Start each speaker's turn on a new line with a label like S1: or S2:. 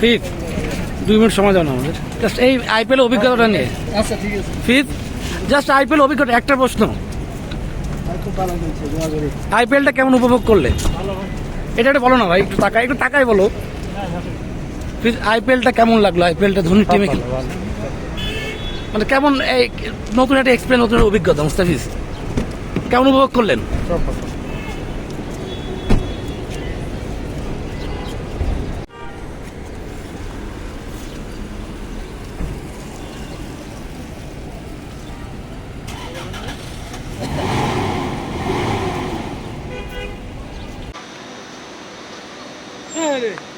S1: ফিফ দুই মিনিট সময় দাও না আমাদের। জাস্ট এই আইপিএল অভিজ্ঞতাটা নিয়ে।
S2: আচ্ছা ঠিক আছে।
S1: ফিফ জাস্ট আইপিএল অভিজ্ঞতা একটা প্রশ্ন। আইপিএলটা কেমন উপভোগ করলে? এটা একটা বলো না ভাই একটু টাকা একটু টাকাই বলো। আইপিএলটা কেমন লাগল? আইপিএলটা ধোনির টিমে খেলে? মানে কেমন এই নতুন একটা এক্সপিরিয়েন্স নতুন একটা অভিজ্ঞতা মুস্তাফিজ? কেমন উপভোগ করলেন? öyle.